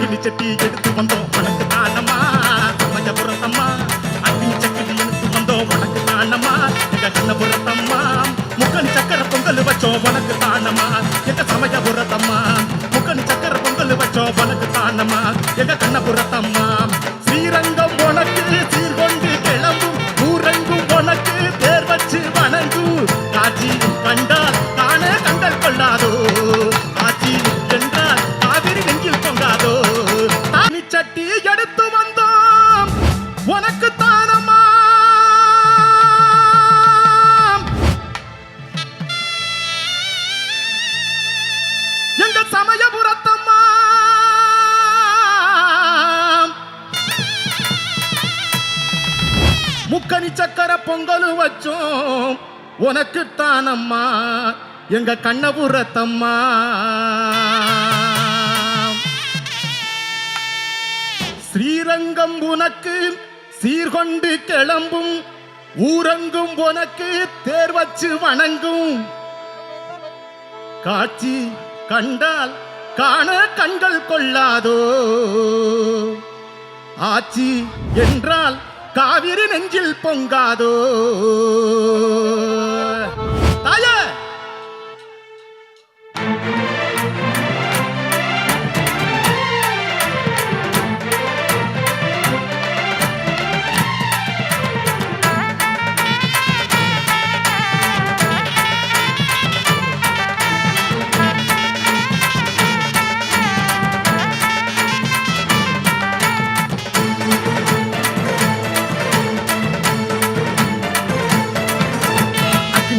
அக்னி சட்டி எடுத்து வந்தோம். உனக்கு தானமா சமயபுரத்தம்மா அக்னி சட்டி எடுத்து வந்தோம். உனக்கு தானமா எங்க கண்ணபுரத்தம்மா முக்கணி சக்கர பொங்கல் வச்சோம். உனக்கு தானமா எங்க சமயபுரத்தம்மா. முக்கணி சக்கர பொங்கல் வச்சோம். உனக்கு தானமா எங்க கண்ணபுரத்தம்மா. முக்கனி சக்கர பொங்கல் வச்சோம். உனக்குத்தானம்மா எங்க கண்ணபுரத்தம்மா. ஸ்ரீரங்கம் உனக்கு சீர்கொண்டு கிளம்பும். ஊரங்கும் உனக்கு தேர் வச்சு வணங்கும். காட்சி கண்டால் காண கண்கள் கொள்ளாதோ. ஆச்சி என்றால் காவிரி நெஞ்சில் பொங்காதோ?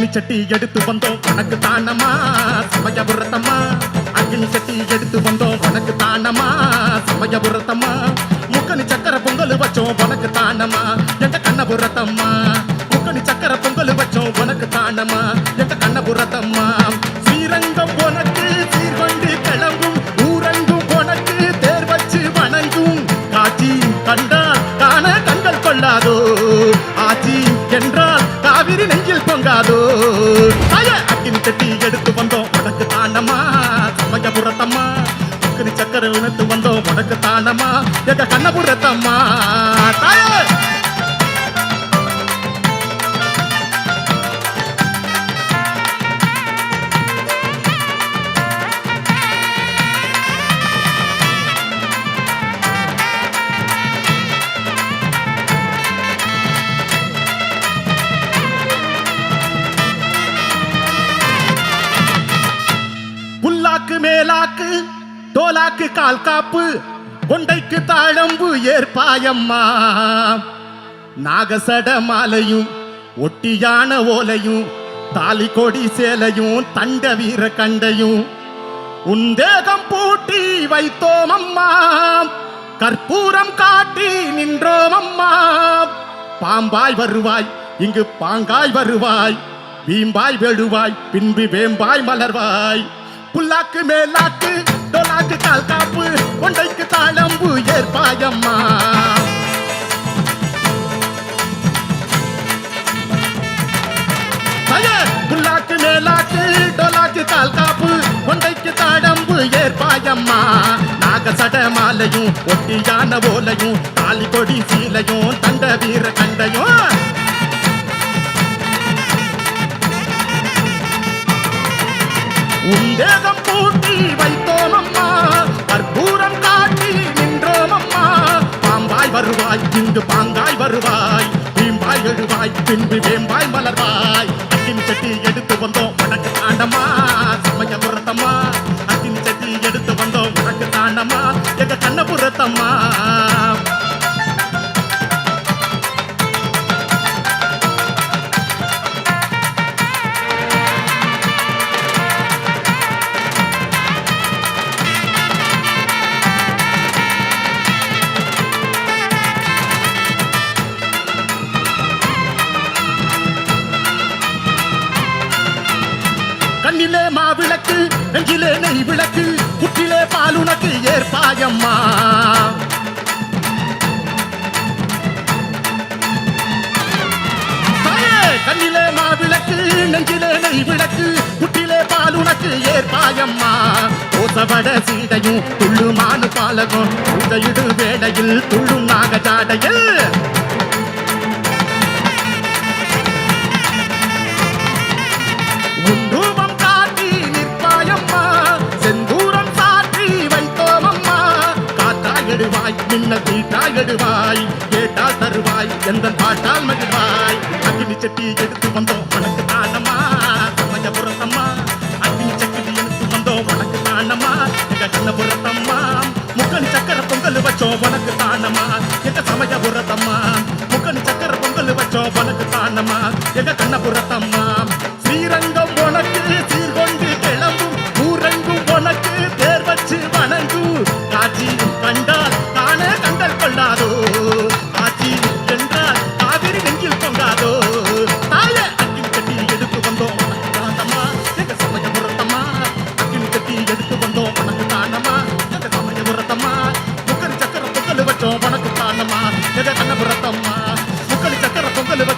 அக்னி சட்டி எடுத்து வந்தோம். உனக்கு தானமா சமயபுரத்தம்மா அக்னி சட்டி எடுத்து வந்தோம். உனக்கு தானமா சமயபுரத்தம்மா முக்கணி சக்கர பொங்கல் வச்சோம். உனக்கு தானமா எங்க கண்ணபுரத்தம்மா. முக்கணி சக்கர பொங்கல் வச்சோம். உனக்கு தானமா அக்கினி கட்டி எடுத்து வந்தோம். உனக்கு தானமா சமயபுரத்தம்மா அக்கினி சக்கரை இழுத்து வந்தோம். உனக்கு தானமா எங்க கண்ணபுரத்தம்மா தாயே! டோலாக்கு கால் காப்பு கொண்டைக்கு தாழம்பு ஏற்பாயம்மா. நாகசட மாலையும் ஒட்டியான ஓலையும் தாலி கொடி சேலையும் தண்ட வீர கண்டையும். உந்தேகம் பூட்டி வைத்தோம் அம்மா கற்பூரம் காட்டி நின்றோம் அம்மா பாம்பாய் வருவாய் இங்கு பாங்காய் வருவாய் வீம்பாய் வெழுவாய் பின்பு வேம்பாய் மலர்வாய். புல்லாக்கு மேலாக்கு டொலாக்கு கால் காப்பு கொண்டைக்கு தாளம்பு ஏற்பாயம்மா. புல்லாக்கு மேலாக்கு டோலாக்கு கால் காப்பு கொண்டைக்கு தாடம்பு ஏற்பாயம்மா. நாக சட மாலையும் ஒட்டியான ஓலையும் தாலி கொடி சீலையும் தண்ட வீர உந்தேகம் பூட்டி வைத்தோம் அம்மா கற்பூரம் காட்டி நின்றோம் அம்மா பாம்பாய் வருவாய் இங்கு பாங்காய் வருவாய். பீம்பாய் எழுவாய் பின்பு வேம்பாய் மலர்வாய். அக்கின் சட்டி எடுத்து வந்தோம் உனக்கு தாண்டமா நெஞ்சிலே நெய் விளக்கு புற்றிலே பாலுனக்கு ஏற்பாயம்மா. தாயே, கண்ணிலே மாவிளக்கு நெஞ்சிலே நெய் விளக்கு குட்டிலே பால் வந்தால் உனக்கு ஏற்பாயம்மா. ஓசவட சீடையும் துள்ளுமானு பாலகம் உதயிடு வேடையில் துள்ளும் நாகஜாடையில். உண்டு மின்னல் தீட்டாய் கேட்டால் தருவாய். எந்த பாட்டால் மகிழ்வாய். அக்னி செட்டி எடுத்து வந்தோம். உனக்கு தானம்மா. சமயபுரத்தம்மா அக்னி சட்டி எடுத்து வந்தோம். உனக்கு தானம்மா. எங்க கண்ணபுரத்தம்மா முக்கணி சக்கர பொங்கல் வச்சோம். உனக்கு தானம்மா. எங்க சமயபுரத்தம்மா முக்கணி சக்கர பொங்கல் வச்சோம். உனக்கு தானம்மா. எங்க கண்ணபுரத்தம்மா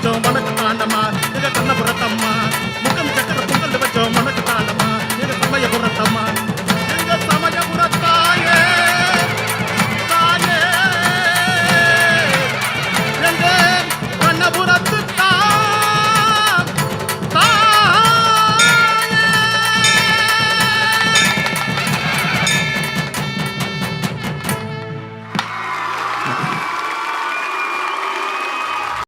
எங்க வணக்கம் முக்கரி